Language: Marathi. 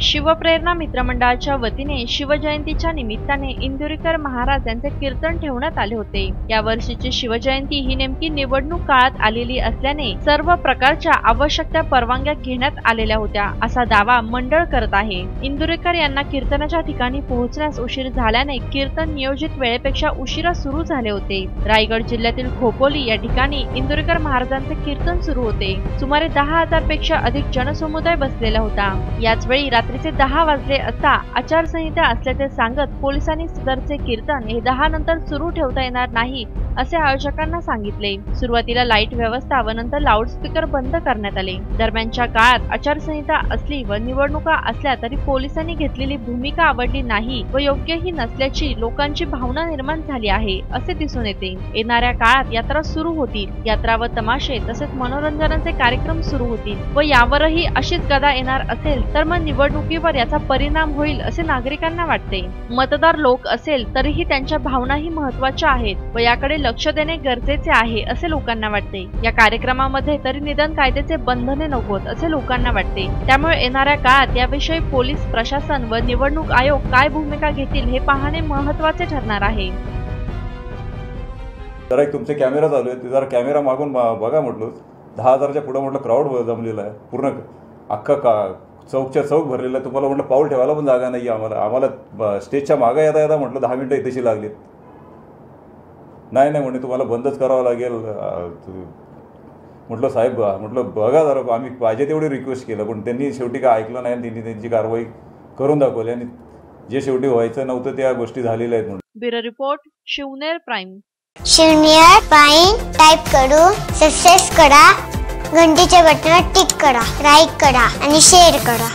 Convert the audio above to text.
शिवप्रेरणा मित्रमंडळाच्या वतीने शिवजयंतीच्या निमित्ताने इंदुरीकर महाराज यांचे कीर्तन ठेवण्यात आले होते. या वर्षीची शिवजयंती ही नेमकी निवडणूक काळात आलेली असल्याने सर्व प्रकारच्या आवश्यक त्या परवानग्या घेण्यात आलेल्या होत्या असा दावा मंडळ करत आहे. इंदुरीकर यांना कीर्तनाच्या ठिकाणी पोहोचण्यास उशीर झाल्याने कीर्तन नियोजित वेळेपेक्षा उशिरा सुरू झाले होते. रायगड जिल्ह्यातील खोपोली या ठिकाणी इंदुरीकर महाराजांचे कीर्तन सुरू होते. सुमारे दहा हजारपेक्षा अधिक जनसमुदाय बसलेला होता. याच वेळी रात्रीचे दहा वाजले असता आचारसंहिता असल्याचे सांगत पोलिसांनी सदरचे कीर्तन हे दहा नंतर सुरू ठेवता येणार नाही असे आयोजकांना सांगितले. सुरुवातीला लाइट व्यवस्था व नंतर लाऊडस्पीकर बंद करण्यात आले. दरम्यानच्या काळात आचारसंहिता असली व निवडणुका असल्या तरी पोलिसांनी घेतलेली भूमिका आवडली नाही व योग्यही नसल्याची लोकांची भावना निर्माण झाली आहे असे दिसून येते. येणाऱ्या काळात यात्रा सुरू होतील. यात्रा व तमाशे तसेच मनोरंजनाचे कार्यक्रम सुरू होतील व यावरही अशीच गदा येणार असेल तर मग निवडणुकीवर याचा परिणाम होईल असे नागरिकांना वाटते. मतदार लोक असेल तरीही त्यांच्या भावनाही महत्त्वाच्या आहेत व याकडे लक्ष देणे गरजेचे आहे असे लोकांना वाटते. या कार्यक्रमामध्ये तरी निदान कायद्याचे बंधने नकोत असे लोकांना वाटते. त्यामुळे येणाऱ्या काळात याविषयी पोलीस प्रशासन व निवडणूक आयोग काय भूमिका घेतील हे पाहणे महत्त्वाचे ठरणार आहे. जरा एक तुमचे कॅमेरा चालू आहेत. ते जरा कॅमेरा मागून बघा म्हटलं. दहा हजारच्या पुढं म्हटलं क्राऊड जमलेला आहे. पूर्ण अख्खा का चौकच्या चौक भरलेला तुम्हाला म्हटलं पाऊल ठेवायला पण जागा नाही आम्हाला. आम्हाला स्टेजच्या मागं येता येता म्हटलं दहा मिनटं इथेशी लागलीत. नाही नाही म्हणे तुम्हाला बंदच करावं लागेल. म्हटलं साहेब म्हटलं बघा जरा आम्ही पाहिजे तेवढी रिक्वेस्ट केलं पण त्यांनी शेवटी काय ऐकलं नाही आणि त्यांनी त्यांची कारवाई करून दाखवली आणि जे शेवटी व्हायचं नव्हतं त्या गोष्टी झालेल्या आहेत म्हणून ब्युरो रिपोर्ट शिवनेर प्राईम. शून्य पाईन टाईप करून सक्सेस करा. घंटीच्या बटनात टिक करा लाईक करा आणि शेअर करा.